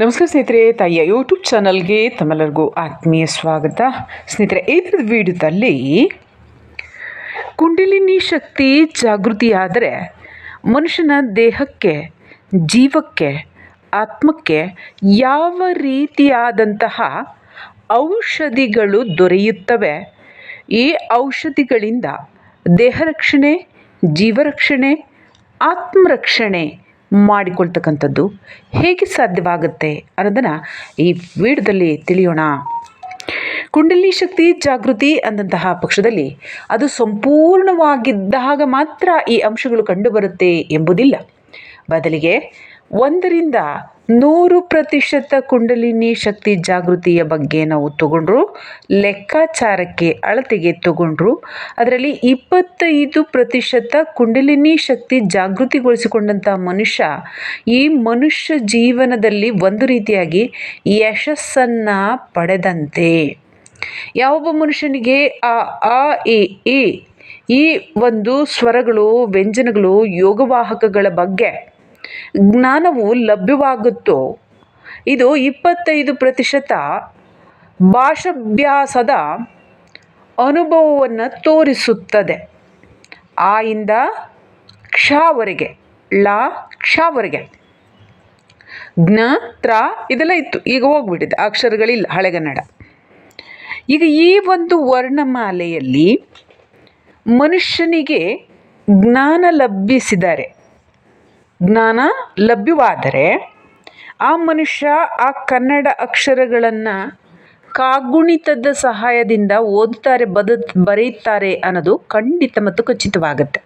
ನಮಸ್ಕಾರ ಸ್ನೇಹಿತರೆ, ತಾಯಿಯ ಯೂಟ್ಯೂಬ್ ಚಾನಲ್ಗೆ ತಮ್ಮೆಲ್ಲರಿಗೂ ಆತ್ಮೀಯ ಸ್ವಾಗತ. ಸ್ನೇಹಿತರೆ ಇದರ ವಿಡಿಯೋದಲ್ಲಿ ಕುಂಡಲಿನಿ ಶಕ್ತಿ ಜಾಗೃತಿಯಾದರೆ ಮನುಷ್ಯನ ದೇಹಕ್ಕೆ, ಜೀವಕ್ಕೆ, ಆತ್ಮಕ್ಕೆ ಯಾವ ರೀತಿಯಾದಂತಹ ಔಷಧಿಗಳು ದೊರೆಯುತ್ತವೆ? ಈ ಔಷಧಿಗಳಿಂದ ದೇಹ ರಕ್ಷಣೆ ಜೀವರಕ್ಷಣೆ ಆತ್ಮರಕ್ಷಣೆ ಮಾಡಿಕೊಳ್ತಕ್ಕಂಥದ್ದು ಹೇಗೆ ಸಾಧ್ಯವಾಗುತ್ತೆ ಅನ್ನೋದನ್ನು ಈ ವಿಡಿಯೋದಲ್ಲಿ ತಿಳಿಯೋಣ. ಕುಂಡಲಿ ಶಕ್ತಿ ಜಾಗೃತಿ ಅಂದಂತಹ ಪಕ್ಷದಲ್ಲಿ ಅದು ಸಂಪೂರ್ಣವಾಗಿದ್ದಾಗ ಮಾತ್ರ ಈ ಅಂಶಗಳು ಕಂಡುಬರುತ್ತೆ ಎಂಬುದಿಲ್ಲ. ಬದಲಿಗೆ ಒಂದರಿಂದ ನೂರು ಪ್ರತಿಶತ ಕುಂಡಲಿನಿ ಶಕ್ತಿ ಜಾಗೃತಿಯ ಬಗ್ಗೆ ನಾವು ತಗೊಂಡ್ರು, ಲೆಕ್ಕಾಚಾರಕ್ಕೆ ಅಳತೆಗೆ ತಗೊಂಡ್ರು. ಅದರಲ್ಲಿ ಇಪ್ಪತ್ತೈದು ಪ್ರತಿಶತ ಕುಂಡಲಿನಿ ಶಕ್ತಿ ಜಾಗೃತಿಗೊಳಿಸಿಕೊಂಡಂಥ ಮನುಷ್ಯ ಈ ಮನುಷ್ಯ ಜೀವನದಲ್ಲಿ ಒಂದು ರೀತಿಯಾಗಿ ಯಶಸ್ಸನ್ನು ಪಡೆದಂತೆ. ಯಾವೊಬ್ಬ ಮನುಷ್ಯನಿಗೆ ಆ ಆ ಎ ಈ ಒಂದು ಸ್ವರಗಳು, ವ್ಯಂಜನಗಳು, ಯೋಗವಾಹಕಗಳ ಬಗ್ಗೆ ಜ್ಞಾನವು ಲಭ್ಯವಾಗುತ್ತೋ? ಇದು ಇಪ್ಪತ್ತೈದು ಪ್ರತಿಶತ ಭಾಷಾಭ್ಯಾಸದ ಅನುಭವವನ್ನು ತೋರಿಸುತ್ತದೆ. ಆ ಇಂದ ಕ್ಷವರೆಗೆ ಳ ಕ್ಷವರೆಗೆ ಜ್ಞ, ತ್ರ ಇದೆಲ್ಲ ಇತ್ತು. ಈಗ ಹೋಗ್ಬಿಟ್ಟಿದೆ. ಅಕ್ಷರಗಳಿಲ್ಲ ಹಳೆಗನ್ನಡ ಈಗ ಈ ಒಂದು ವರ್ಣಮಾಲೆಯಲ್ಲಿ ಮನುಷ್ಯನಿಗೆ ಜ್ಞಾನ ಲಭಿಸಿದರೆ ಜ್ಞಾನ ಲಭ್ಯವಾದರೆ ಆ ಮನುಷ್ಯ ಆ ಕನ್ನಡ ಅಕ್ಷರಗಳನ್ನು ಕಾಗುಣಿತದ ಸಹಾಯದಿಂದ ಓದುತ್ತಾರೆ ಬದ ಬರೆಯುತ್ತಾರೆ ಅನ್ನೋದು ಖಂಡಿತ ಮತ್ತು ಖಚಿತವಾಗುತ್ತೆ.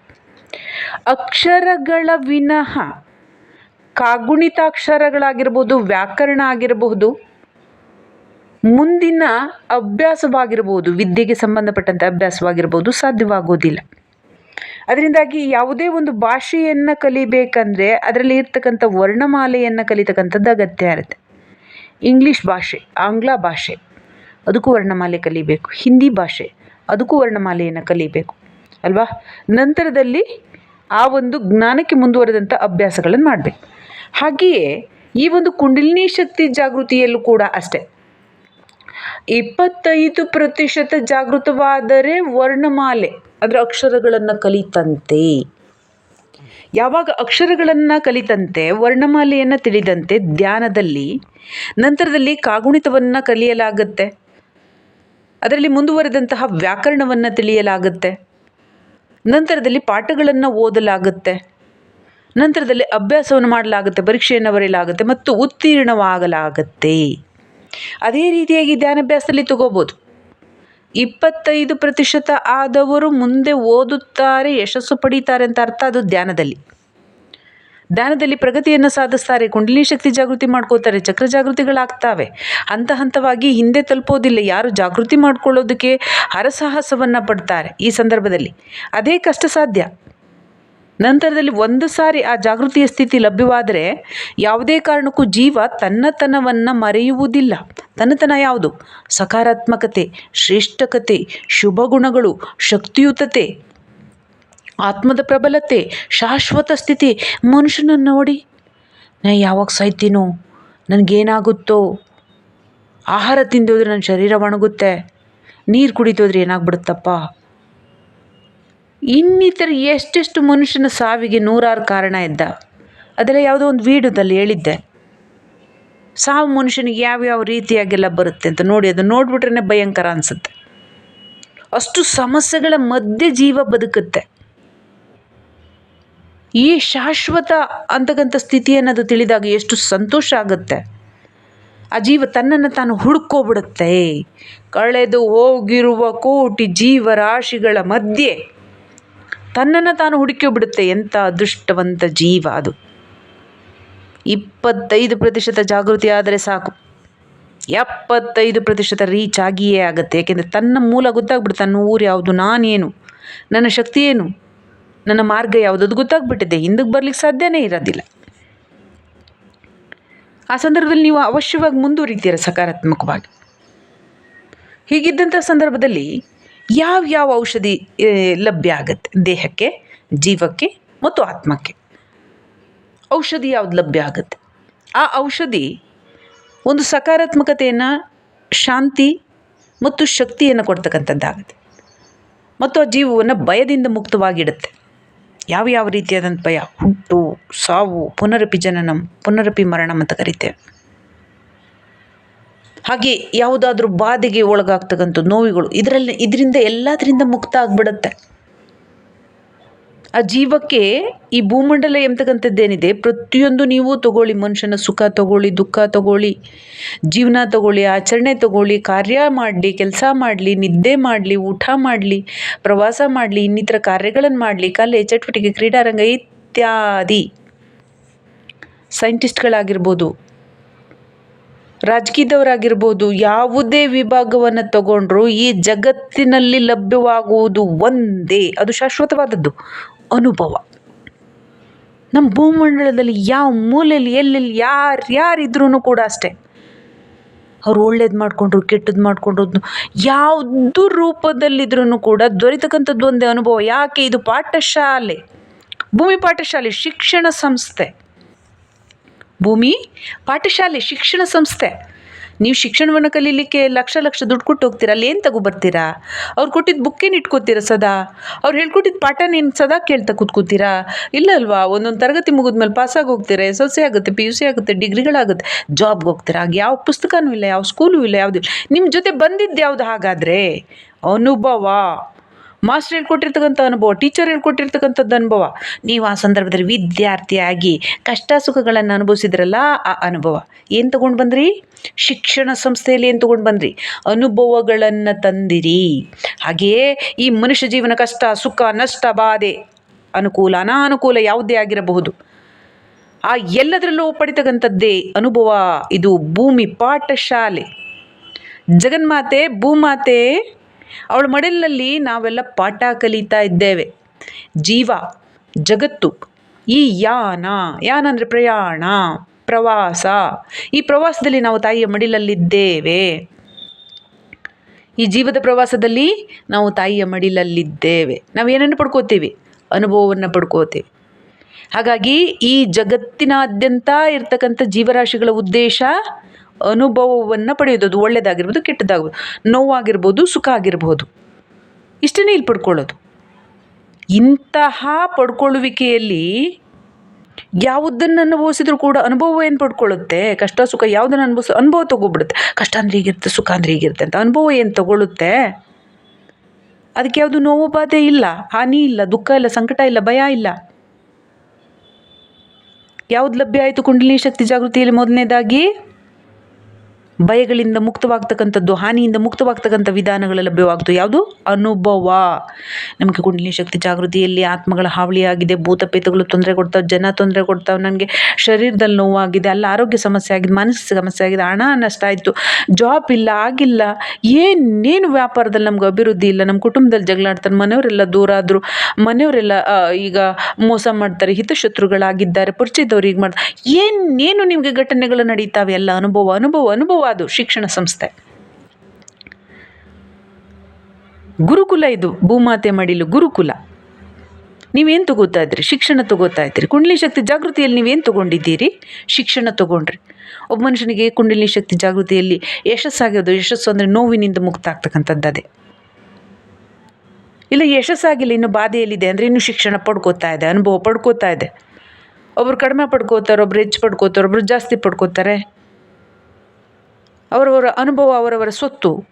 ಅಕ್ಷರಗಳ ವಿನಃ ಕಾಗುಣಿತಾಕ್ಷರಗಳಾಗಿರ್ಬೋದು, ವ್ಯಾಕರಣ ಆಗಿರಬಹುದು, ಮುಂದಿನ ಅಭ್ಯಾಸವಾಗಿರ್ಬೋದು, ವಿದ್ಯೆಗೆ ಸಂಬಂಧಪಟ್ಟಂಥ ಅಭ್ಯಾಸವಾಗಿರ್ಬೋದು ಸಾಧ್ಯವಾಗೋದಿಲ್ಲ. ಅದರಿಂದಾಗಿ ಯಾವುದೇ ಒಂದು ಭಾಷೆಯನ್ನು ಕಲಿಬೇಕಂದ್ರೆ ಅದರಲ್ಲಿ ಇರ್ತಕ್ಕಂಥ ವರ್ಣಮಾಲೆಯನ್ನು ಕಲಿತಕ್ಕಂಥದ್ದು ಅಗತ್ಯ ಇರುತ್ತೆ. ಇಂಗ್ಲೀಷ್ ಭಾಷೆ, ಆಂಗ್ಲ ಭಾಷೆ, ಅದಕ್ಕೂ ವರ್ಣಮಾಲೆ ಕಲಿಬೇಕು. ಹಿಂದಿ ಭಾಷೆ, ಅದಕ್ಕೂ ವರ್ಣಮಾಲೆಯನ್ನು ಕಲಿಬೇಕು, ಅಲ್ವಾ? ನಂತರದಲ್ಲಿ ಆ ಒಂದು ಜ್ಞಾನಕ್ಕೆ ಮುಂದುವರೆದಂಥ ಅಭ್ಯಾಸಗಳನ್ನು ಮಾಡಬೇಕು. ಹಾಗೆಯೇ ಈ ಒಂದು ಕುಂಡಲಿನಿ ಶಕ್ತಿ ಜಾಗೃತಿಯಲ್ಲೂ ಕೂಡ ಅಷ್ಟೆ. ಇಪ್ಪತ್ತೈದು ಪ್ರತಿಶತ ಜಾಗೃತವಾದರೆ ವರ್ಣಮಾಲೆ. ಅಂದರೆ ಅಕ್ಷರಗಳನ್ನು ಕಲಿತಂತೆ. ಯಾವಾಗ ಅಕ್ಷರಗಳನ್ನು ಕಲಿತಂತೆ, ವರ್ಣಮಾಲೆಯನ್ನು ತಿಳಿದಂತೆ ಧ್ಯಾನದಲ್ಲಿ, ನಂತರದಲ್ಲಿ ಕಾಗುಣಿತವನ್ನು ಕಲಿಯಲಾಗುತ್ತೆ. ಅದರಲ್ಲಿ ಮುಂದುವರೆದಂತಹ ವ್ಯಾಕರಣವನ್ನು ತಿಳಿಯಲಾಗುತ್ತೆ. ನಂತರದಲ್ಲಿ ಪಾಠಗಳನ್ನು ಓದಲಾಗುತ್ತೆ. ನಂತರದಲ್ಲಿ ಅಭ್ಯಾಸವನ್ನು ಮಾಡಲಾಗುತ್ತೆ, ಪರೀಕ್ಷೆಯನ್ನು ಬರೆಯಲಾಗುತ್ತೆ, ಮತ್ತು ಉತ್ತೀರ್ಣವಾಗಲಾಗುತ್ತೆ. ಅದೇ ರೀತಿಯಾಗಿ ಧ್ಯಾನಾಭ್ಯಾಸದಲ್ಲಿ ತಗೋಬೋದು. ಇಪ್ಪತ್ತೈದು ಪ್ರತಿಶತ ಆದವರು ಮುಂದೆ ಓದುತ್ತಾರೆ, ಯಶಸ್ಸು ಪಡೀತಾರೆ ಅಂತ ಅರ್ಥ ಅದು ಧ್ಯಾನದಲ್ಲಿ. ಧ್ಯಾನದಲ್ಲಿ ಪ್ರಗತಿಯನ್ನು ಸಾಧಿಸ್ತಾರೆ ಕುಂಡಲಿನಿ ಶಕ್ತಿ ಜಾಗೃತಿ ಮಾಡ್ಕೋತಾರೆ ಚಕ್ರ ಜಾಗೃತಿಗಳಾಗ್ತಾವೆ. ಹಂತ ಹಂತವಾಗಿ ಹಿಂದೆ ತಲುಪೋದಿಲ್ಲ, ಯಾರು ಜಾಗೃತಿ ಮಾಡ್ಕೊಳ್ಳೋದಕ್ಕೆ ಹರಸಾಹಸವನ್ನು ಪಡ್ತಾರೆ ಈ ಸಂದರ್ಭದಲ್ಲಿ. ಅದೇ ಕಷ್ಟ ಸಾಧ್ಯ. ನಂತರದಲ್ಲಿ ಒಂದು ಸಾರಿ ಆ ಜಾಗೃತಿಯ ಸ್ಥಿತಿ ಲಭ್ಯವಾದರೆ ಯಾವುದೇ ಕಾರಣಕ್ಕೂ ಜೀವ ತನ್ನತನವನ್ನು ಮರೆಯುವುದಿಲ್ಲ. ತನ್ನತನ ಯಾವುದು? ಸಕಾರಾತ್ಮಕತೆ, ಶ್ರೇಷ್ಠಕತೆ, ಶುಭ ಗುಣಗಳು, ಶಕ್ತಿಯುತತೆ, ಆತ್ಮದ ಪ್ರಬಲತೆ, ಶಾಶ್ವತ ಸ್ಥಿತಿ. ಮನುಷ್ಯನನ್ನು ನೋಡಿ, ನಾ ಯಾವಾಗ ಸಾಯ್ತೀನೋ? ನನಗೇನಾಗುತ್ತೋ? ಆಹಾರ ತಿಂದೋದ್ರೆ ನನ್ನ ಶರೀರ ಒಣಗುತ್ತೆ. ನೀರು ಕುಡಿತೋದ್ರೆ ಏನಾಗ್ಬಿಡುತ್ತಪ್ಪ? ಇನ್ನಿತರ ಎಷ್ಟೆಷ್ಟು ಮನುಷ್ಯನ ಸಾವಿಗೆ ನೂರಾರು ಕಾರಣ ಇದ್ದ? ಅದೆಲ್ಲ ಯಾವುದೋ ಒಂದು ವೀಡಿಯೋದಲ್ಲಿ ಹೇಳಿದ್ದೆ. ಸಾವು ಮನುಷ್ಯನಿಗೆ ಯಾವ್ಯಾವ ರೀತಿಯಾಗೆಲ್ಲ ಬರುತ್ತೆ ಅಂತ ನೋಡಿ ಅದು ನೋಡಿಬಿಟ್ರೆ ಭಯಂಕರ ಅನಿಸುತ್ತೆ. ಅಷ್ಟು ಸಮಸ್ಯೆಗಳ ಮಧ್ಯೆ ಜೀವ ಬದುಕುತ್ತೆ. ಈ ಶಾಶ್ವತ ಅಂತಕ್ಕಂಥ ಸ್ಥಿತಿ ಅನ್ನೋದು ತಿಳಿದಾಗ ಎಷ್ಟು ಸಂತೋಷ ಆಗುತ್ತೆ. ಆ ಜೀವ ತನ್ನನ್ನು ತಾನು ಹುಡುಕೋಬಿಡುತ್ತೆ ಕಳೆದು ಹೋಗಿರುವ ಕೋಟಿ ಜೀವರಾಶಿಗಳ ಮಧ್ಯೆ. ತನ್ನನ್ನು ತಾನು ಹುಡುಕಿಬಿಡುತ್ತೆ. ಎಂಥ ಅದೃಷ್ಟವಂತ ಜೀವ ಅದು. ಇಪ್ಪತ್ತೈದು ಪ್ರತಿಶತ ಜಾಗೃತಿ ಆದರೆ ಸಾಕು. ಎಪ್ಪತ್ತೈದು ಪ್ರತಿಶತ ರೀಚ್ ಆಗಿಯೇ ಆಗುತ್ತೆ. ಏಕೆಂದರೆ ತನ್ನ ಮೂಲ ಗೊತ್ತಾಗ್ಬಿಡುತ್ತೆ. ತನ್ನ ಊರು ಯಾವುದು, ನಾನೇನು, ನನ್ನ ಶಕ್ತಿ ಏನು, ನನ್ನ ಮಾರ್ಗ ಯಾವುದದು ಗೊತ್ತಾಗ್ಬಿಟ್ಟಿದೆ. ಹಿಂದಕ್ಕೆ ಬರಲಿಕ್ಕೆ ಸಾಧ್ಯನೇ ಇರೋದಿಲ್ಲ. ಆ ಸಂದರ್ಭದಲ್ಲಿ ನೀವು ಅವಶ್ಯವಾಗಿ ಮುಂದುವರಿತೀರ ಸಕಾರಾತ್ಮಕವಾಗಿ. ಹೀಗಿದ್ದಂಥ ಸಂದರ್ಭದಲ್ಲಿ ಯಾವ ಯಾವ ಔಷಧಿ ಲಭ್ಯ ಆಗುತ್ತೆ? ದೇಹಕ್ಕೆ, ಜೀವಕ್ಕೆ ಮತ್ತು ಆತ್ಮಕ್ಕೆ? ಔಷಧಿ ಯಾವ್ದು ಲಭ್ಯ ಆಗುತ್ತೆ? ಆ ಔಷಧಿ ಒಂದು ಸಕಾರಾತ್ಮಕತೆಯನ್ನು, ಶಾಂತಿ ಮತ್ತು ಶಕ್ತಿಯನ್ನು ಕೊಡ್ತಕ್ಕಂಥದ್ದಾಗುತ್ತೆ. ಮತ್ತು ಆ ಜೀವವನ್ನು ಭಯದಿಂದ ಮುಕ್ತವಾಗಿಡುತ್ತೆ. ಯಾವ ಯಾವ ರೀತಿಯಾದಂಥ ಭಯ? ಹುಟ್ಟು, ಸಾವು, ಪುನರಪಿ ಜನನಂ, ಪುನರಪಿ ಮರಣಂ ಅಂತ ಕರಿತೇವೆ. ಹಾಗೆ ಯಾವುದಾದ್ರೂ ಬಾಧೆಗೆ ಒಳಗಾಗ್ತಕ್ಕಂಥ ನೋವುಗಳು ಇದರಲ್ಲಿ, ಇದರಿಂದ ಎಲ್ಲದರಿಂದ ಮುಕ್ತ ಆಗಿಬಿಡುತ್ತೆ. ಆ ಜೀವಕ್ಕೆ ಈ ಭೂಮಂಡಲ ಎಂಬತಕ್ಕಂಥದ್ದೇನಿದೆ ಪ್ರತಿಯೊಂದು ನೀವು ತಗೊಳ್ಳಿ, ಮನುಷ್ಯನ ಸುಖ ತಗೊಳ್ಳಿ, ದುಃಖ ತಗೊಳ್ಳಿ, ಜೀವನ ತಗೊಳ್ಳಿ, ಆಚರಣೆ ತಗೊಳ್ಳಿ, ಕಾರ್ಯ ಮಾಡಲಿ, ಕೆಲಸ ಮಾಡಲಿ, ನಿದ್ದೆ ಮಾಡಲಿ, ಊಟ ಮಾಡಲಿ, ಪ್ರವಾಸ ಮಾಡಲಿ, ಇನ್ನಿತರ ಕಾರ್ಯಗಳನ್ನು ಮಾಡಲಿ, ಕಲೆ, ಚಟುವಟಿಕೆ, ಕ್ರೀಡಾರಂಗ ಇತ್ಯಾದಿ. ಸೈಂಟಿಸ್ಟ್ಗಳಾಗಿರ್ಬೋದು ರಾಜಕೀಯದವರಾಗಿರ್ಬೋದು, ಯಾವುದೇ ವಿಭಾಗವನ್ನು ತಗೊಂಡ್ರೂ ಈ ಜಗತ್ತಿನಲ್ಲಿ ಲಭ್ಯವಾಗುವುದು ಒಂದೇ. ಅದು ಶಾಶ್ವತವಾದದ್ದು. ಅನುಭವ. ನಮ್ಮ ಭೂಮಂಡಲದಲ್ಲಿ ಯಾವ ಮೂಲೆಯಲ್ಲಿ, ಎಲ್ಲೆಲ್ಲಿ, ಯಾರು ಯಾರಿದ್ರೂ ಕೂಡ ಅಷ್ಟೇ. ಅವ್ರು ಒಳ್ಳೇದು ಮಾಡಿಕೊಂಡ್ರು ಕೆಟ್ಟದ್ದು ಮಾಡಿಕೊಂಡ್ರು ಯಾವುದು ರೂಪದಲ್ಲಿದ್ರೂ ಕೂಡ ದೊರೆತಕ್ಕಂಥದ್ದು ಒಂದೇ ಅನುಭವ. ಯಾಕೆ? ಇದು ಪಾಠಶಾಲೆ. ಭೂಮಿ ಪಾಠಶಾಲೆ, ಶಿಕ್ಷಣ ಸಂಸ್ಥೆ. ಭೂಮಿ, ಪಾಠಶಾಲೆ, ಶಿಕ್ಷಣ ಸಂಸ್ಥೆ. ನೀವು ಶಿಕ್ಷಣವನ್ನು ಕಲೀಲಿಕ್ಕೆ ಲಕ್ಷ ಲಕ್ಷ ದುಡ್ಡು ಕೊಟ್ಟು ಹೋಗ್ತೀರಾ? ಅಲ್ಲಿ ಏನು ತಗೋ ಬರ್ತೀರಾ? ಅವ್ರು ಕೊಟ್ಟಿದ್ದು ಬುಕ್ಕೇನು ಇಟ್ಕೋತೀರಾ ಸದಾ? ಅವ್ರು ಹೇಳ್ಕೊಟ್ಟಿದ್ದ ಪಾಠ ನೀನು ಸದಾ ಕೇಳ್ತಾ ಕೂತ್ಕೋತೀರಾ? ಇಲ್ಲ ಅಲ್ವಾ? ಒಂದೊಂದು ತರಗತಿ ಮುಗಿದ್ಮೇಲೆ ಪಾಸಾಗಿ ಹೋಗ್ತೀರಾ? ಎಸ್ ಎಲ್ ಸಿ ಆಗುತ್ತೆ ಪಿ ಯು ಸಿ ಆಗುತ್ತೆ, ಡಿಗ್ರಿಗಳಾಗುತ್ತೆ. ಜಾಬ್ಗೆ ಹೋಗ್ತೀರಾ? ಆಗ ಯಾವ ಪುಸ್ತಕನೂ ಇಲ್ಲ, ಯಾವ ಸ್ಕೂಲೂ ಇಲ್ಲ, ಯಾವುದು ನಿಮ್ಮ ಜೊತೆ ಬಂದಿದ್ದು ಯಾವುದು ಹಾಗಾದರೆ? ಅನುಭವ. ಮಾಸ್ಟರ್ ಹೇಳ್ಕೊಟ್ಟಿರ್ತಕ್ಕಂಥ ಅನುಭವ ಟೀಚರ್ ಹೇಳ್ಕೊಟ್ಟಿರ್ತಕ್ಕಂಥದ್ದು ಅನುಭವ. ನೀವು ಆ ಸಂದರ್ಭದಲ್ಲಿ ವಿದ್ಯಾರ್ಥಿಯಾಗಿ ಕಷ್ಟ ಸುಖಗಳನ್ನು ಅನುಭವಿಸಿದ್ರಲ್ಲ ಆ ಅನುಭವ. ಏನು ತೊಗೊಂಡು ಬಂದ್ರಿ? ಶಿಕ್ಷಣ ಸಂಸ್ಥೆಯಲ್ಲಿ ಏನು ತೊಗೊಂಡು ಬಂದ್ರಿ? ಅನುಭವಗಳನ್ನು ತಂದಿರಿ. ಹಾಗೆಯೇ ಈ ಮನುಷ್ಯ ಜೀವನ ಕಷ್ಟ, ಸುಖ, ನಷ್ಟ, ಬಾಧೆ ಅನುಕೂಲ ಅನಾನುಕೂಲ ಯಾವುದೇ ಆಗಿರಬಹುದು. ಆ ಎಲ್ಲದರಲ್ಲೂ ಪಡಿತಕ್ಕಂಥದ್ದೇ ಅನುಭವ ಇದು ಭೂಮಿ ಪಾಠಶಾಲೆ. ಜಗನ್ಮಾತೆ, ಭೂಮಾತೆ ಅವಳ ಮಡಲಿನಲ್ಲಿ ನಾವೆಲ್ಲ ಪಾಠ ಕಲಿತಾ ಇದ್ದೇವೆ. ಜೀವ, ಜಗತ್ತು, ಈ ಯಾನ ಯಾನ ಅಂದರೆ ಪ್ರಯಾಣ, ಪ್ರವಾಸ. ಈ ಪ್ರವಾಸದಲ್ಲಿ ನಾವು ತಾಯಿಯ ಮಡಿಲಲ್ಲಿದ್ದೇವೆ. ಈ ಜೀವದ ಪ್ರವಾಸದಲ್ಲಿ ನಾವು ತಾಯಿಯ ಮಡಿಲಲ್ಲಿದ್ದೇವೆ. ನಾವು ಏನನ್ನು ಪಡ್ಕೋತೀವಿ? ಅನುಭವವನ್ನು ಪಡ್ಕೋತೀವಿ. ಹಾಗಾಗಿ ಈ ಜಗತ್ತಿನಾದ್ಯಂತ ಇರ್ತಕ್ಕಂಥ ಜೀವರಾಶಿಗಳ ಉದ್ದೇಶ ಅನುಭವವನ್ನು ಪಡೆಯೋದು ಅದು ಒಳ್ಳೆಯದಾಗಿರ್ಬೋದು ಕೆಟ್ಟದಾಗ್ಬೋದು ನೋವಾಗಿರ್ಬೋದು, ಸುಖ ಆಗಿರ್ಬೋದು. ಇಷ್ಟನ್ನೇ ಇಲ್ಲಿ ಪಡ್ಕೊಳ್ಳೋದು. ಇಂತಹ ಪಡ್ಕೊಳ್ಳುವಿಕೆಯಲ್ಲಿ ಯಾವುದನ್ನು ಅನುಭವಿಸಿದ್ರು ಕೂಡ ಅನುಭವ ಏನು ಪಡ್ಕೊಳ್ಳುತ್ತೆ? ಕಷ್ಟ, ಸುಖ ಯಾವುದನ್ನು ಅನುಭವಿಸ ಅನುಭವ ತೊಗೊಬಿಡುತ್ತೆ. ಕಷ್ಟ ಅಂದರೆ ಹೀಗಿರುತ್ತೆ, ಸುಖ ಅಂದರೆ ಹೀಗಿರುತ್ತೆ ಅಂತ ಅನುಭವ ಏನು ತಗೊಳ್ಳುತ್ತೆ? ಅದಕ್ಕೆ ಯಾವುದು ನೋವು ಬಾಧೆ ಇಲ್ಲ, ಹಾನಿ ಇಲ್ಲ, ದುಃಖ ಇಲ್ಲ, ಸಂಕಟ ಇಲ್ಲ, ಭಯ ಇಲ್ಲ. ಯಾವುದು ಲಭ್ಯ ಆಯಿತು, ಕುಂಡಲಿನಿ ಶಕ್ತಿ ಜಾಗೃತಿಯಲ್ಲಿ ಮೊದಲನೇದಾಗಿ? ಭಯಗಳಿಂದ ಮುಕ್ತವಾಗ್ತಕ್ಕಂಥದ್ದು, ಹಾನಿಯಿಂದ ಮುಕ್ತವಾಗ್ತಕ್ಕಂಥ ವಿಧಾನಗಳು ಲಭ್ಯವಾಗ್ತು ಯಾವುದು? ಅನುಭವ. ನಮಗೆ ಕುಂಡಲಿನಿ ಶಕ್ತಿ ಜಾಗೃತಿಯಲ್ಲಿ ಆತ್ಮಗಳ ಹಾವಳಿಯಾಗಿದೆ ಭೂತಪೇತಗಳು ತೊಂದರೆ ಕೊಡ್ತಾವೆ, ಜನ ತೊಂದರೆ ಕೊಡ್ತಾವೆ ನನಗೆ ಶರೀರದಲ್ಲಿ ನೋವಾಗಿದೆ, ಅಲ್ಲ ಆರೋಗ್ಯ ಸಮಸ್ಯೆ ಆಗಿದೆ, ಮಾನಸಿಕ ಸಮಸ್ಯೆ ಆಗಿದೆ, ಹಣ ನಷ್ಟ ಆಯಿತು ಜಾಬ್ ಇಲ್ಲ, ಆಗಿಲ್ಲ ಏನೇನು ವ್ಯಾಪಾರದಲ್ಲಿ ನಮ್ಗೆ ಅಭಿವೃದ್ಧಿ ಇಲ್ಲ, ನಮ್ಮ ಕುಟುಂಬದಲ್ಲಿ ಜಗಳಾಡ್ತಾರೆ, ಮನೆಯವರೆಲ್ಲ ದೂರ ಆದರು, ಮನೆಯವರೆಲ್ಲ ಈಗ ಮೋಸ ಮಾಡ್ತಾರೆ, ಹಿತಶತ್ರುಗಳಾಗಿದ್ದಾರೆ, ಪರಿಚಯದವ್ರು ಈಗ ಮಾಡ್ತಾರೆ ಏನೇನು ನಿಮಗೆ ಘಟನೆಗಳು ನಡೀತಾವೆ? ಎಲ್ಲ ಅನುಭವ ಅನುಭವ ಅನುಭವ. ಅದು ಶಿಕ್ಷಣ ಸಂಸ್ಥೆ. ಗುರುಕುಲ ಇದು, ಭೂಮಾತೆ ಮಡಿಲು ಗುರುಕುಲ. ನೀವೇನು ತಗೋತಾ ಇದ್ರಿ? ಶಿಕ್ಷಣ ತಗೋತಾ ಇದ್ರಿ. ಕುಂಡಲಿ ಶಕ್ತಿ ಜಾಗೃತಿಯಲ್ಲಿ ನೀವೇನು ತಗೊಂಡಿದ್ದೀರಿ? ಶಿಕ್ಷಣ ತಗೊಂಡ್ರಿ. ಒಬ್ಬ ಮನುಷ್ಯನಿಗೆ ಕುಂಡಲಿ ಶಕ್ತಿ ಜಾಗೃತಿಯಲ್ಲಿ ಯಶಸ್ಸಾಗೋದು ಯಶಸ್ಸು ಅಂದರೆ ನೋವಿನಿಂದ ಮುಕ್ತ ಆಗ್ತಕ್ಕಂಥದ್ದು ಅದೇ. ಇಲ್ಲ, ಯಶಸ್ಸಾಗಿಲ್ಲ, ಇನ್ನು ಬಾಧೆಯಲ್ಲಿದೆ ಅಂದರೆ ಇನ್ನು ಶಿಕ್ಷಣ ಪಡ್ಕೋತಾ ಇದೆ, ಅನುಭವ ಪಡ್ಕೋತಾ ಇದೆ. ಒಬ್ಬರು ಕಡಿಮೆ ಪಡ್ಕೋತಾರೆ, ಒಬ್ರು ಹೆಚ್ಚು ಪಡ್ಕೋತಾರೆ ಒಬ್ಬರು ಜಾಸ್ತಿ ಪಡ್ಕೋತಾರೆ. ಅವರವರ ಅನುಭವ, ಅವರವರ ಸೊತ್ತು,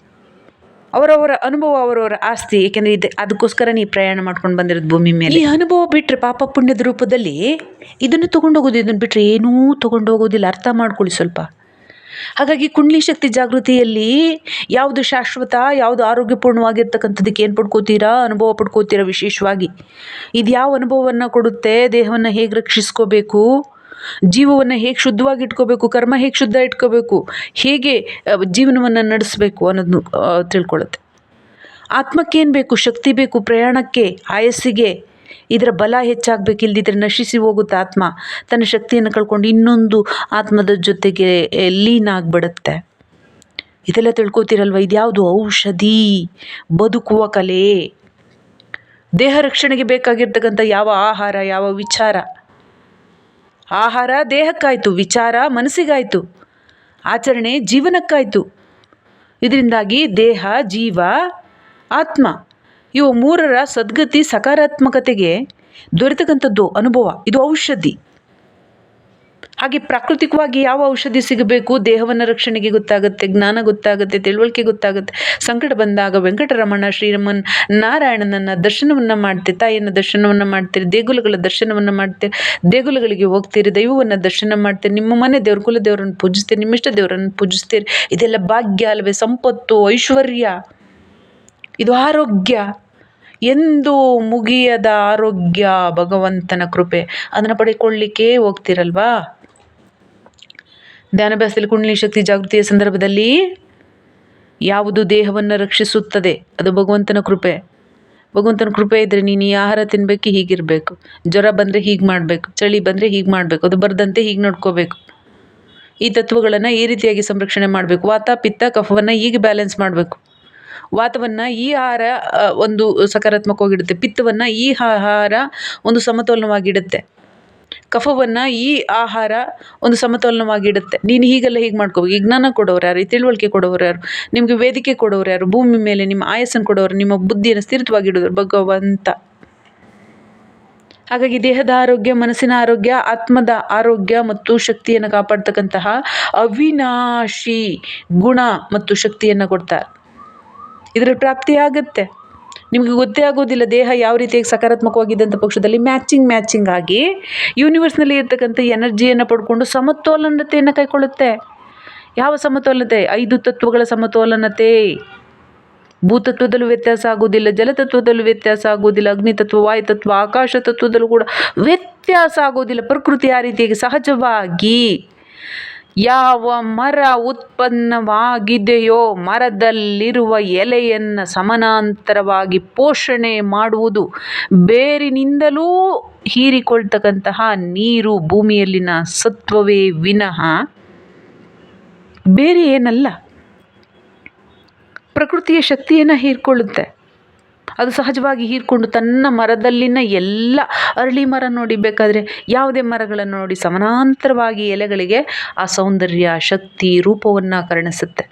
ಅವರವರ ಅನುಭವ, ಅವರವರ ಆಸ್ತಿ, ಏಕೆಂದರೆ ಇದು, ಅದಕ್ಕೋಸ್ಕರ ನೀವು ಪ್ರಯಾಣ ಮಾಡ್ಕೊಂಡು ಬಂದಿರೋದು ಭೂಮಿ ಮೇಲೆ. ಈ ಅನುಭವ ಬಿಟ್ಟರೆ ಪಾಪ ಪುಣ್ಯದ ರೂಪದಲ್ಲಿ ಇದನ್ನು ತೊಗೊಂಡೋಗೋದು, ಇದನ್ನು ಬಿಟ್ಟರೆ ಏನೂ ತೊಗೊಂಡೋಗೋದಿಲ್ಲ. ಅರ್ಥ ಮಾಡ್ಕೊಳ್ಳಿ ಸ್ವಲ್ಪ. ಹಾಗಾಗಿ ಕುಂಡ್ಲಿ ಶಕ್ತಿ ಜಾಗೃತಿಯಲ್ಲಿ ಯಾವುದು ಶಾಶ್ವತ, ಯಾವುದು ಆರೋಗ್ಯಪೂರ್ಣವಾಗಿರ್ತಕ್ಕಂಥದ್ದಕ್ಕೆ ಏನು ಪಡ್ಕೋತೀರಾ? ಅನುಭವ ಪಡ್ಕೋತೀರಾ ವಿಶೇಷವಾಗಿ. ಇದು ಯಾವ ಅನುಭವವನ್ನು ಕೊಡುತ್ತೆ, ದೇಹವನ್ನು ಹೇಗೆ ರಕ್ಷಿಸ್ಕೋಬೇಕು? ಜೀವವನ್ನು ಹೇಗೆ ಶುದ್ಧವಾಗಿ ಇಟ್ಕೋಬೇಕು ಕರ್ಮ ಹೇಗೆ ಶುದ್ಧ ಇಟ್ಕೋಬೇಕು ಹೇಗೆ ಜೀವನವನ್ನು ನಡೆಸಬೇಕು ಅನ್ನೋದನ್ನು ತಿಳ್ಕೊಳ್ಳುತ್ತೆ ಆತ್ಮಕ್ಕೇನು ಬೇಕು, ಶಕ್ತಿ ಬೇಕು, ಪ್ರಯಾಣಕ್ಕೆ, ಆಯಸ್ಸಿಗೆ, ಇದರ ಬಲ ಹೆಚ್ಚಾಗಬೇಕು ಇಲ್ಲದಿದ್ದರೆ ನಶಿಸಿ ಹೋಗುತ್ತೆ ಆತ್ಮ. ತನ್ನ ಶಕ್ತಿಯನ್ನು ಕಳ್ಕೊಂಡು ಇನ್ನೊಂದು ಆತ್ಮದ ಜೊತೆಗೆ ಲೀನ ಆಗಿಬಿಡುತ್ತೆ. ಇದೆಲ್ಲ ತಿಳ್ಕೊತೀರಲ್ವ? ಇದ್ಯಾವುದು ಔಷಧಿ? ಬದುಕುವ ಕಲೆ? ದೇಹ ರಕ್ಷಣೆಗೆ ಬೇಕಾಗಿರ್ತಕ್ಕಂಥ ಯಾವ ಆಹಾರ, ಯಾವ ವಿಚಾರ? ಆಹಾರ ದೇಹಕ್ಕಾಯಿತು, ವಿಚಾರ ಮನಸ್ಸಿಗಾಯಿತು, ಆಚರಣೆ ಜೀವನಕ್ಕಾಯಿತು. ಇದರಿಂದಾಗಿ ದೇಹ, ಜೀವ, ಆತ್ಮ ಇವು ಮೂರರ ಸದ್ಗತಿ ಸಕಾರಾತ್ಮಕತೆಗೆ ದೊರೆತಕ್ಕಂಥದ್ದು ಅನುಭವ. ಇದು ಔಷಧಿ. ಹಾಗೆ ಪ್ರಾಕೃತಿಕವಾಗಿ ಯಾವ ಔಷಧಿ ಸಿಗಬೇಕು? ದೇಹವನ್ನು ರಕ್ಷಣೆಗೆ ಗೊತ್ತಾಗುತ್ತೆ, ಜ್ಞಾನ ಗೊತ್ತಾಗುತ್ತೆ, ತಿಳುವಳಿಕೆ ಗೊತ್ತಾಗುತ್ತೆ. ಸಂಕಟ ಬಂದಾಗ ವೆಂಕಟರಮಣ ಶ್ರೀರಮನ್ ನಾರಾಯಣನನ್ನ ದರ್ಶನವನ್ನು ಮಾಡ್ತೀರಿ ತಾಯಿಯನ್ನು ದರ್ಶನವನ್ನು ಮಾಡ್ತೀರಿ ದೇಗುಲಗಳ ದರ್ಶನವನ್ನು ಮಾಡ್ತೀರಿ ದೇಗುಲಗಳಿಗೆ ಹೋಗ್ತೀರಿ, ದೈವವನ್ನು ದರ್ಶನ ಮಾಡ್ತೀರಿ ನಿಮ್ಮ ಮನೆ ದೇವ್ರ ಕುಲ ದೇವರನ್ನು ಪೂಜಿಸ್ತೀರಿ, ನಿಮ್ಮಿಷ್ಟ ದೇವರನ್ನು ಪೂಜಿಸ್ತೀರಿ. ಇದೆಲ್ಲ ಭಾಗ್ಯ ಅಲ್ವೇ, ಸಂಪತ್ತು, ಐಶ್ವರ್ಯ. ಇದು ಆರೋಗ್ಯ. ಎಂದು ಮುಗಿಯದ ಆರೋಗ್ಯ ಭಗವಂತನ ಕೃಪೆ. ಅದನ್ನು ಪಡೆಕೊಳ್ಳಿಕ್ಕೆ ಹೋಗ್ತಿರಲ್ವಾ? ಧ್ಯಾನಾಭ್ಯಾಸದಲ್ಲಿ ಕುಂಡಲಿ ಶಕ್ತಿ ಜಾಗೃತಿಯ ಸಂದರ್ಭದಲ್ಲಿ ಯಾವುದು ದೇಹವನ್ನು ರಕ್ಷಿಸುತ್ತದೆ? ಅದು ಭಗವಂತನ ಕೃಪೆ. ಭಗವಂತನ ಕೃಪೆ ಇದ್ದರೆ ನೀನು ಈ ಆಹಾರ ತಿನ್ನಬೇಕು ಹೀಗಿರಬೇಕು. ಜ್ವರ ಬಂದರೆ ಹೀಗೆ ಮಾಡಬೇಕು. ಚಳಿ ಬಂದರೆ ಹೀಗೆ ಮಾಡಬೇಕು. ಅದು ಬರದಂತೆ ಹೀಗೆ ನೋಡ್ಕೋಬೇಕು. ಈ ತತ್ವಗಳನ್ನು ಈ ರೀತಿಯಾಗಿ ಸಂರಕ್ಷಣೆ ಮಾಡಬೇಕು. ವಾತ, ಪಿತ್ತ, ಕಫವನ್ನು ಹೀಗೆ ಬ್ಯಾಲೆನ್ಸ್ ಮಾಡಬೇಕು. ವಾತವನ್ನು ಈ ಆಹಾರ ಒಂದು ಸಕಾರಾತ್ಮಕವಾಗಿಡುತ್ತೆ. ಪಿತ್ತವನ್ನು ಈ ಆಹಾರ ಒಂದು ಸಮತೋಲನವಾಗಿಡುತ್ತೆ. ಕಫವನ್ನು ಈ ಆಹಾರ ಒಂದು ಸಮತೋಲನವಾಗಿಡುತ್ತೆ ನೀನು ಹೀಗೆಲ್ಲ ಹೀಗೆ ಮಾಡ್ಕೋಬೇಕು. ಈ ಜ್ಞಾನ ಕೊಡೋರು ಯಾರು? ಈ ತಿಳುವಳಿಕೆ ಕೊಡೋರು ಯಾರು? ನಿಮಗೆ ವೇದಿಕೆ ಕೊಡೋರು ಯಾರು? ಭೂಮಿ ಮೇಲೆ ನಿಮ್ಮ ಆಯಸ್ಸನ್ನು ಕೊಡೋರು, ನಿಮ್ಮ ಬುದ್ಧಿಯನ್ನು ಸ್ಥಿರವಾಗಿಡೋರು ಭಗವಂತ. ಹಾಗಾಗಿ ದೇಹದ ಆರೋಗ್ಯ, ಮನಸ್ಸಿನ ಆರೋಗ್ಯ, ಆತ್ಮದ ಆರೋಗ್ಯ ಮತ್ತು ಶಕ್ತಿಯನ್ನು ಕಾಪಾಡ್ತಕ್ಕಂತಹ ಅವಿನಾಶಿ ಗುಣ ಮತ್ತು ಶಕ್ತಿಯನ್ನು ಕೊಡ್ತಾರೆ ಇದರ ಪ್ರಾಪ್ತಿ ಆಗುತ್ತೆ. ನಿಮಗೆ ಗೊತ್ತೇ ಆಗೋದಿಲ್ಲ, ದೇಹ ಯಾವ ರೀತಿಯಾಗಿ ಸಕಾರಾತ್ಮಕವಾಗಿದ್ದಂಥ ಪಕ್ಷದಲ್ಲಿ ಮ್ಯಾಚಿಂಗ್ ಮ್ಯಾಚಿಂಗ್ ಆಗಿ ಯೂನಿವರ್ಸ್ನಲ್ಲಿ ಇರ್ತಕ್ಕಂಥ ಎನರ್ಜಿಯನ್ನು ಪಡ್ಕೊಂಡು ಸಮತೋಲನತೆಯನ್ನು ಕೈಕೊಳ್ಳುತ್ತೆ. ಯಾವ ಸಮತೋಲನತೆ? ಐದು ತತ್ವಗಳ ಸಮತೋಲನತೆ. ಭೂತತ್ವದಲ್ಲೂ ವ್ಯತ್ಯಾಸ ಆಗೋದಿಲ್ಲ, ಜಲತತ್ವದಲ್ಲೂ ವ್ಯತ್ಯಾಸ ಆಗೋದಿಲ್ಲ, ಅಗ್ನಿತತ್ವ, ವಾಯುತತ್ವ, ಆಕಾಶ ತತ್ವದಲ್ಲೂ ಕೂಡ ವ್ಯತ್ಯಾಸ ಆಗೋದಿಲ್ಲ. ಪ್ರಕೃತಿ ಆ ರೀತಿಯಾಗಿ ಸಹಜವಾಗಿ ಯಾವ ಮರ ಉತ್ಪನ್ನವಾಗಿದೆಯೋ ಮರದಲ್ಲಿರುವ ಎಲೆಯನ್ನು ಸಮಾನಾಂತರವಾಗಿ ಪೋಷಣೆ ಮಾಡುವುದು ಬೇರಿನಿಂದಲೂ ಹೀರಿಕೊಳ್ತಕ್ಕಂತಹ ನೀರು ಭೂಮಿಯಲ್ಲಿನ ಸತ್ವವೇ ವಿನಃ ಬೇರೆ ಏನಲ್ಲ. ಪ್ರಕೃತಿಯ ಶಕ್ತಿಯನ್ನು ಹೀರ್ಕೊಳ್ಳುತ್ತೆ. ಅದು ಸಹಜವಾಗಿ ಹೀರ್ಕೊಂಡು ತನ್ನ ಮರದಲ್ಲಿನ ಎಲ್ಲ ಅರಳಿ ಮರ ನೋಡಿ ಬೇಕಾದರೆ ಯಾವುದೇ ಮರಗಳನ್ನು ನೋಡಿ ಸಮಾನಾಂತರವಾಗಿ ಎಲೆಗಳಿಗೆ ಆ ಸೌಂದರ್ಯ, ಶಕ್ತಿ, ರೂಪವನ್ನು ಕರುಣಿಸುತ್ತೆ,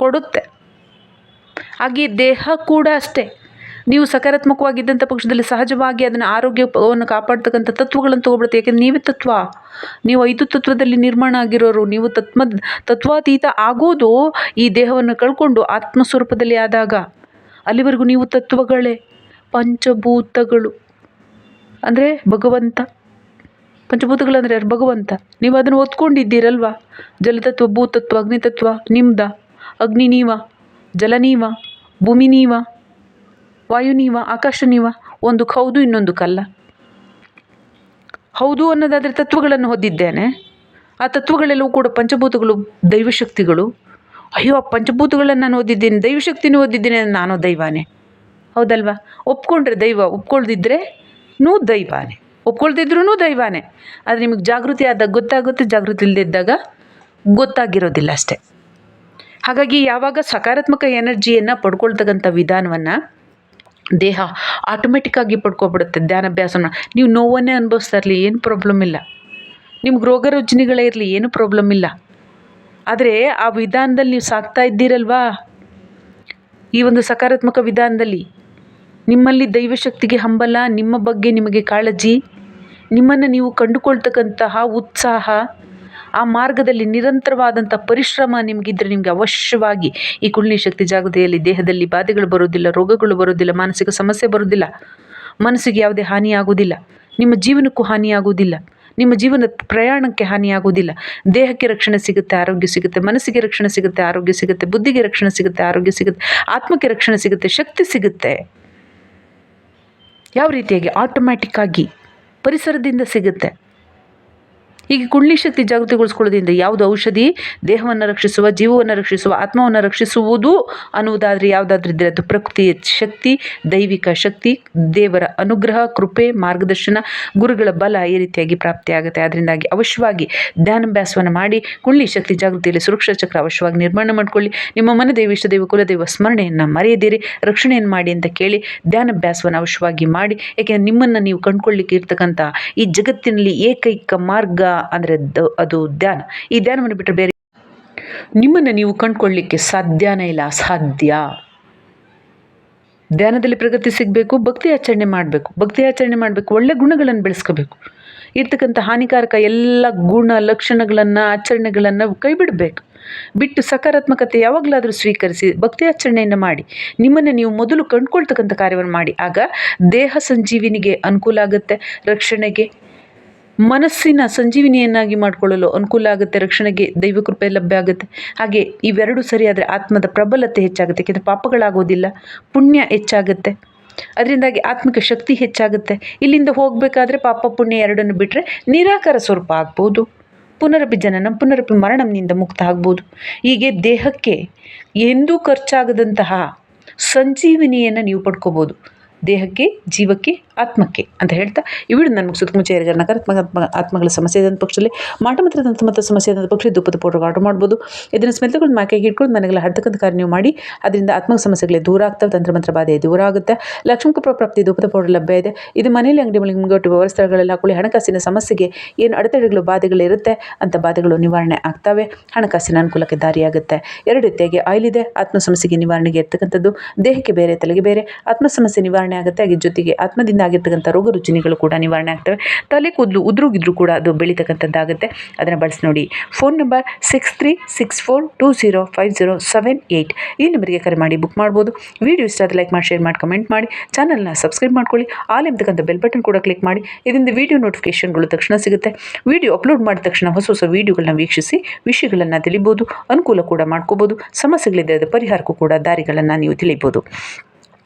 ಕೊಡುತ್ತೆ. ಹಾಗೆ ದೇಹ ಕೂಡ ಅಷ್ಟೇ. ನೀವು ಸಕಾರಾತ್ಮಕವಾಗಿದ್ದಂಥ ಪಕ್ಷದಲ್ಲಿ ಸಹಜವಾಗಿ ಅದನ್ನು ಆರೋಗ್ಯವನ್ನು ಕಾಪಾಡ್ತಕ್ಕಂಥ ತತ್ವಗಳನ್ನು ತೊಗೊಬಿಡುತ್ತೆ ಯಾಕೆಂದರೆ ನೀವೇ ತತ್ವ. ನೀವು ಐದು ತತ್ವದಲ್ಲಿ ನಿರ್ಮಾಣ ಆಗಿರೋರು, ನೀವು ತತ್ಮ ತತ್ವಾತೀತ ಆಗೋದು ಈ ದೇಹವನ್ನು ಕಳ್ಕೊಂಡು ಆತ್ಮಸ್ವರೂಪದಲ್ಲಿ ಆದಾಗ. ಅಲ್ಲಿವರೆಗೂ ನೀವು ತತ್ವಗಳೇ, ಪಂಚಭೂತಗಳು. ಅಂದರೆ ಭಗವಂತ. ಪಂಚಭೂತಗಳಂದರೆ ಯಾರು? ಭಗವಂತ. ನೀವು ಅದನ್ನು ಒತ್ಕೊಂಡಿದ್ದೀರಲ್ವ? ಜಲತತ್ವ, ಭೂತತ್ವ, ಅಗ್ನಿತತ್ವ, ನಿಮ್ದ. ಅಗ್ನಿ ನೀವ, ಜಲ ನೀವ, ಭೂಮಿ ನೀವ, ವಾಯು ನೀವ, ಆಕಾಶ ನೀವ, ಒಂದು ಹೌದು, ಇನ್ನೊಂದು ಕಲ್ಲ. ಹೌದು ಅನ್ನೋದಾದರೆ ತತ್ವಗಳನ್ನು ಹೊಂದಿದ್ದೇನೆ. ಆ ತತ್ವಗಳೆಲ್ಲವೂ ಕೂಡ ಪಂಚಭೂತಗಳು, ದೈವಶಕ್ತಿಗಳು. ಅಯ್ಯೋ, ಪಂಚಭೂತಗಳನ್ನು ನಾನು ಓದಿದ್ದೀನಿ, ದೈವಶಕ್ತಿನೂ ಓದಿದ್ದೀನಿ ನಾನು ದೈವಾನೇ. ಹೌದಲ್ವಾ? ಒಪ್ಕೊಂಡ್ರೆ ದೈವ, ಒಪ್ಕೊಳ್ದಿದ್ರೆ ನೂ ದೈವಾನೆ. ಒಪ್ಕೊಳ್ದಿದ್ರೂ ದೈವಾನೆ. ಆದರೆ ನಿಮಗೆ ಜಾಗೃತಿ ಆದಾಗ, ಗೊತ್ತಾಗುತ್ತೆ, ಜಾಗೃತಿ ಇಲ್ಲದಿದ್ದಾಗ ಗೊತ್ತಾಗಿರೋದಿಲ್ಲ ಅಷ್ಟೇ. ಹಾಗಾಗಿ ಯಾವಾಗ ಸಕಾರಾತ್ಮಕ ಎನರ್ಜಿಯನ್ನು ಪಡ್ಕೊಳ್ತಕ್ಕಂಥ ವಿಧಾನವನ್ನು ದೇಹ ಆಟೋಮೆಟಿಕ್ಕಾಗಿ ಪಡ್ಕೊಬಿಡುತ್ತೆ ಧ್ಯಾನಾಭ್ಯಾಸ ಮಾ- ನೀವು ನೋವನ್ನೇ ಅನುಭವಿಸ್ತಾ ಇರಲಿ, ಏನು ಪ್ರಾಬ್ಲಮ್ ಇಲ್ಲ. ನಿಮ್ಗೆ ರೋಗ ರುಜಿನಗಳೇ ಇರಲಿ, ಏನು ಪ್ರಾಬ್ಲಮ್ ಇಲ್ಲ. ಆದರೆ ಆ ವಿಧಾನದಲ್ಲಿ ನೀವು ಸಾಕ್ತಾ ಇದ್ದೀರಲ್ವಾ? ಈ ಒಂದು ಸಕಾರಾತ್ಮಕ ವಿಧಾನದಲ್ಲಿ ನಿಮ್ಮಲ್ಲಿ ದೈವಶಕ್ತಿಗೆ ಹಂಬಲ, ನಿಮ್ಮ ಬಗ್ಗೆ ನಿಮಗೆ ಕಾಳಜಿ, ನಿಮ್ಮನ್ನು ನೀವು ಕಂಡುಕೊಳ್ತಕ್ಕಂತಹ ಉತ್ಸಾಹ, ಆ ಮಾರ್ಗದಲ್ಲಿ ನಿರಂತರವಾದಂಥ ಪರಿಶ್ರಮ ನಿಮಗಿದ್ರೆ ನಿಮಗೆ ಅವಶ್ಯವಾಗಿ ಈ ಕುಳ್ಳಿ ಶಕ್ತಿ ಜಾಗೃತಿಯಲ್ಲಿ ದೇಹದಲ್ಲಿ ಬಾಧೆಗಳು ಬರೋದಿಲ್ಲ ರೋಗಗಳು ಬರೋದಿಲ್ಲ ಮಾನಸಿಕ ಸಮಸ್ಯೆ ಬರೋದಿಲ್ಲ ಮನಸ್ಸಿಗೆ ಯಾವುದೇ ಹಾನಿ ಆಗೋದಿಲ್ಲ ನಿಮ್ಮ ಜೀವನಕ್ಕೂ ಹಾನಿ ಆಗೋದಿಲ್ಲ ನಿಮ್ಮ ಜೀವನದ ಪ್ರಯಾಣಕ್ಕೆ ಹಾನಿಯಾಗುವುದಿಲ್ಲ. ದೇಹಕ್ಕೆ ರಕ್ಷಣೆ ಸಿಗುತ್ತೆ, ಆರೋಗ್ಯ ಸಿಗುತ್ತೆ, ಮನಸ್ಸಿಗೆ ರಕ್ಷಣೆ ಸಿಗುತ್ತೆ, ಆರೋಗ್ಯ ಸಿಗುತ್ತೆ, ಬುದ್ಧಿಗೆ ರಕ್ಷಣೆ ಸಿಗುತ್ತೆ, ಆರೋಗ್ಯ ಸಿಗುತ್ತೆ, ಆತ್ಮಕ್ಕೆ ರಕ್ಷಣೆ ಸಿಗುತ್ತೆ, ಶಕ್ತಿ ಸಿಗುತ್ತೆ. ಯಾವ ರೀತಿಯಾಗಿ? ಆಟೋಮ್ಯಾಟಿಕ್ ಆಗಿ, ಪರಿಸರದಿಂದ ಸಿಗುತ್ತೆ. ಹೀಗೆ ಕುಳ್ಳಿ ಶಕ್ತಿ ಜಾಗೃತಿಗೊಳಿಸ್ಕೊಳ್ಳೋದ್ರಿಂದ ಯಾವುದು ಔಷಧಿ? ದೇಹವನ್ನು ರಕ್ಷಿಸುವ, ಜೀವವನ್ನು ರಕ್ಷಿಸುವ, ಆತ್ಮವನ್ನು ರಕ್ಷಿಸುವುದು ಅನ್ನುವುದಾದರೆ ಯಾವುದಾದ್ರೂ ಇದ್ದರೆ ಅದು ಪ್ರಕೃತಿಯ ಶಕ್ತಿ, ದೈವಿಕ ಶಕ್ತಿ, ದೇವರ ಅನುಗ್ರಹ, ಕೃಪೆ, ಮಾರ್ಗದರ್ಶನ, ಗುರುಗಳ ಬಲ ಈ ರೀತಿಯಾಗಿ ಪ್ರಾಪ್ತಿಯಾಗುತ್ತೆ ಅದರಿಂದಾಗಿ ಅವಶ್ಯವಾಗಿ ಧ್ಯಾನಾಭ್ಯಾಸವನ್ನು ಮಾಡಿ ಕುಳ್ಳಿ ಶಕ್ತಿ ಜಾಗೃತಿಯಲ್ಲಿ ಸುರಕ್ಷಾ ಚಕ್ರ ಅವಶ್ಯವಾಗಿ ನಿರ್ಮಾಣ ಮಾಡಿಕೊಳ್ಳಿ. ನಿಮ್ಮ ಮನೆ ದೇವಿ ಇಷ್ಟದೇವ ಕುಲದೇವ ಸ್ಮರಣೆಯನ್ನು ಮರೆಯದಿರಿ, ರಕ್ಷಣೆಯನ್ನು ಮಾಡಿ ಅಂತ ಕೇಳಿ ಧ್ಯಾನಾಭ್ಯಾಸವನ್ನು ಅವಶ್ಯವಾಗಿ ಮಾಡಿ. ಏಕೆಂದರೆ ನಿಮ್ಮನ್ನು ನೀವು ಕಂಡುಕೊಳ್ಳಿಕ್ಕೆ ಇರ್ತಕ್ಕಂಥ ಈ ಜಗತ್ತಿನಲ್ಲಿ ಏಕೈಕ ಮಾರ್ಗ ಅಂದರೆ ಅದು ಧ್ಯಾನ ಈ ಧ್ಯಾನವನ್ನು ಬಿಟ್ಟರೆ ಬೇರೆ ನಿಮ್ಮನ್ನು ನೀವು ಕಂಡುಕೊಳ್ಳಿಕ್ಕೆ ಸಾಧ್ಯನೇ ಇಲ್ಲ, ಅಸಾಧ್ಯ. ಧ್ಯಾನದಲ್ಲಿ ಪ್ರಗತಿ ಸಿಗಬೇಕು, ಭಕ್ತಿ ಆಚರಣೆ ಮಾಡಬೇಕು. ಭಕ್ತಿ ಆಚರಣೆ ಮಾಡಬೇಕು, ಒಳ್ಳೆ ಗುಣಗಳನ್ನು ಬೆಳೆಸ್ಕೋಬೇಕು. ಇರ್ತಕ್ಕಂಥ ಹಾನಿಕಾರಕ ಎಲ್ಲ ಗುಣ ಲಕ್ಷಣಗಳನ್ನು, ಆಚರಣೆಗಳನ್ನು ಕೈ ಬಿಡಬೇಕು. ಬಿಟ್ಟು ಸಕಾರಾತ್ಮಕತೆ ಯಾವಾಗಲಾದರೂ ಸ್ವೀಕರಿಸಿ ಭಕ್ತಿ ಆಚರಣೆಯನ್ನು ಮಾಡಿ. ನಿಮ್ಮನ್ನು ನೀವು ಮೊದಲು ಕಂಡುಕೊಳ್ತಕ್ಕಂಥ ಕಾರ್ಯವನ್ನು ಮಾಡಿ. ಆಗ ದೇಹ ಸಂಜೀವಿನಿಗೆ ಅನುಕೂಲ ಆಗುತ್ತೆ, ರಕ್ಷಣೆಗೆ. ಮನಸ್ಸಿನ ಸಂಜೀವಿನಿಯನ್ನಾಗಿ ಮಾಡಿಕೊಳ್ಳಲು ಅನುಕೂಲ ಆಗುತ್ತೆ, ರಕ್ಷಣೆಗೆ ದೈವ ಕೃಪೆ ಲಭ್ಯ ಆಗುತ್ತೆ. ಹಾಗೆ ಇವೆರಡೂ ಸರಿಯಾದರೆ ಆತ್ಮದ ಪ್ರಬಲತೆ ಹೆಚ್ಚಾಗುತ್ತೆ. ಯಾಕೆಂದರೆ ಪಾಪಗಳಾಗೋದಿಲ್ಲ ಪುಣ್ಯ ಹೆಚ್ಚಾಗುತ್ತೆ. ಅದರಿಂದಾಗಿ ಆತ್ಮಿಕ ಶಕ್ತಿ ಹೆಚ್ಚಾಗುತ್ತೆ. ಇಲ್ಲಿಂದ ಹೋಗಬೇಕಾದ್ರೆ ಪಾಪ ಪುಣ್ಯ ಎರಡನ್ನು ಬಿಟ್ಟರೆ ನಿರಾಕಾರ ಸ್ವರೂಪ ಆಗ್ಬೋದು. ಪುನರಪಿ ಜನನ, ಪುನರಪಿ ಮರಣಂನಿಂದ ಮುಕ್ತ ಆಗ್ಬೋದು. ಹೀಗೆ ದೇಹಕ್ಕೆ ಎಂದೂ ಖರ್ಚಾಗದಂತಹ ಸಂಜೀವಿನಿಯನ್ನು ನೀವು ಪಡ್ಕೋಬೋದು. ದೇಹಕ್ಕೆ, ಜೀವಕ್ಕೆ ಆತ್ಮಕ್ಕೆ ಅಂತ ಹೇಳ್ತಾ, ಈ ವಿಡಿಯೋ ನಾನು ಮುಂಚೆ ನಕಾರಾತ್ಮಕ ಆತ್ಮ ಆತ್ಮಗಳ ಸಮಸ್ಯೆ ಇದ್ದಂಥ ಪಕ್ಷದಲ್ಲಿ ಮಾಟ ಮಾತ್ರ ಮತ್ತು ಸಮಸ್ಯೆ ಇದ್ದಂಥ ಪಕ್ಷ ದುಪ್ಪದ ಪೌಡರ್ ಆರ್ಡರ್ ಮಾಡ್ಬೋದು. ಇದನ್ನು ಸ್ಮೆಲ್ತಗೊಂಡು ಮಾಕೆಗೆ ಇಟ್ಕೊಂಡು ಮನೆಗಳ ಹಡ್ತಕ್ಕಂಥ ಕಾರ್ಯ ನೀವು ಮಾಡಿ. ಅದರಿಂದ ಆತ್ಮ ಸಮಸ್ಯೆಗಳೇ ದೂರ ಆಗ್ತವೆ, ತಂತ್ರ ಮಂತ್ರ ಬಾಧೆ ದೂರ ಆಗುತ್ತೆ. ಲಕ್ಷ್ಮೀಕೃಪ ಪ್ರಾಪ್ತಿ ದುಪ್ಪದ ಪೌಡರ್ ಲಭ್ಯ ಇದೆ. ಇದು ಮನೆಯಲ್ಲಿ ಅಂಗಡಿ ಮಳಿಗೆ ಮುಂಗಟ್ಟು ವ್ಯವಸ್ಥೆಗಳೆಲ್ಲ ಸ್ಥಳಗಳಲ್ಲಿ ಹಾಕೊಳ್ಳಿ ಹಣಕಾಸಿನ ಸಮಸ್ಯೆಗೆ ಏನು ಅಡೆತಡೆಗಳು ಬಾಧೆಗಳಿರುತ್ತೆ ಅಂತ ಬಾಧೆಗಳು ನಿವಾರಣೆ ಆಗ್ತವೆ. ಹಣಕಾಸಿನ ಅನುಕೂಲಕ್ಕೆ ದಾರಿಯಾಗುತ್ತೆ. ಎರಡು ರೀತಿಯಾಗಿ ಆಯಿಲ್ ಇದೆ, ಆತ್ಮ ಸಮಸ್ಯೆಗೆ ನಿವಾರಣೆಗೆ ಇರ್ತಕ್ಕಂಥದ್ದು. ದೇಹಕ್ಕೆ ಬೇರೆ, ತಲೆಗೆ ಬೇರೆ. ಆತ್ಮ ಸಮಸ್ಯೆ ನಿವಾರಣೆ ಆಗುತ್ತೆ ಹಾಗೆ ಜೊತೆಗೆ ಆತ್ಮದಿಂದ ಆಗಿರ್ತಕ್ಕಂಥ ರೋಗ ರುಚಿನಿಗಳು ಕೂಡ ನಿವಾರಣೆ ಆಗ್ತವೆ. ತಲೆ ಕೂದಲು ಉದುರುಗಿದ್ರು ಕೂಡ ಅದು ಬೆಳೀತಕ್ಕಂಥದ್ದಾಗುತ್ತೆ. ಅದನ್ನು ಬಳಸಿ ನೋಡಿ. Phone number six three six four two zero five zero seven eight ಈ ನಂಬರಿಗೆ ಕರೆ ಮಾಡಿ ಬುಕ್ ಮಾಡ್ಬೋದು. ವಿಡಿಯೋ ಇಷ್ಟ ಆದರೆ ಲೈಕ್ ಮಾಡಿ, ಶೇರ್ ಮಾಡಿ, ಕಮೆಂಟ್ ಮಾಡಿ. ಚಾನಲ್ನ ಸಬ್ಸ್ಕ್ರೈಬ್ ಮಾಡ್ಕೊಳ್ಳಿ. ಆಲ್ ಎಂಬತಕ್ಕಂಥ ಬೆಲ್ ಬಟನ್ ಕೂಡ ಕ್ಲಿಕ್ ಮಾಡಿ. ಇದರಿಂದ ವಿಡಿಯೋ ನೋಟಿಫಿಕೇಷನ್ಗಳು ತಕ್ಷಣ ಸಿಗುತ್ತೆ. ವಿಡಿಯೋ ಅಪ್ಲೋಡ್ ಮಾಡಿದ ತಕ್ಷಣ ಹೊಸ ಹೊಸ ವೀಡಿಯೋಗಳನ್ನ ವೀಕ್ಷಿಸಿ, ವಿಷಯಗಳನ್ನು ತಿಳಿಬೋದು, ಅನುಕೂಲ ಕೂಡ ಮಾಡ್ಕೋಬೋದು ಸಮಸ್ಯೆಗಳಿದೆ ಅದು ಪರಿಹಾರಕ್ಕೂ ಕೂಡ ದಾರಿಗಳನ್ನು ನೀವು ತಿಳಿಬೋದು.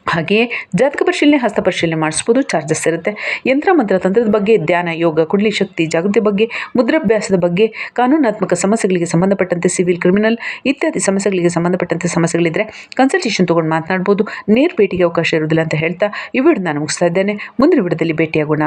ಹಾಗೆಯೇ ಜಾತಕ ಪರಿಶೀಲನೆ, ಹಸ್ತ ಪರಿಶೀಲನೆ ಮಾಡಿಸ್ಬೋದು ಚಾರ್ಜಸ್ ಇರುತ್ತೆ. ಯಂತ್ರ ಮಂತ್ರ ತಂತ್ರದ ಬಗ್ಗೆ, ಧ್ಯಾನ, ಯೋಗ, ಕುಂಡಲಿ ಶಕ್ತಿ, ಜಾಗೃತಿ ಬಗ್ಗೆ, ಮುದ್ರಾಭ್ಯಾಸದ ಬಗ್ಗೆ, ಕಾನೂನಾತ್ಮಕ ಸಮಸ್ಯೆಗಳಿಗೆ ಸಂಬಂಧಪಟ್ಟಂತೆ ಸಿವಿಲ್ ಕ್ರಿಮಿನಲ್ ಇತ್ಯಾದಿ ಸಮಸ್ಯೆಗಳಿಗೆ ಸಂಬಂಧಪಟ್ಟಂತೆ ಸಮಸ್ಯೆಗಳಿದ್ದರೆ ಕನ್ಸಲ್ಟೇಷನ್ ತೊಗೊಂಡು ಮಾತನಾಡ್ಬೋದು. ನೇರ ಭೇಟಿಗೆ ಅವಕಾಶ ಇರುವುದಿಲ್ಲ ಅಂತ ಹೇಳ್ತಾ ಈ ವಿಡಿಯೋ ನಾನು ಮುಗಿಸ್ತಾ ಇದ್ದೇನೆ. ಮುಂದಿನ ವಿಡಿಯೋದಲ್ಲಿ ಭೇಟಿಯಾಗೋಣ.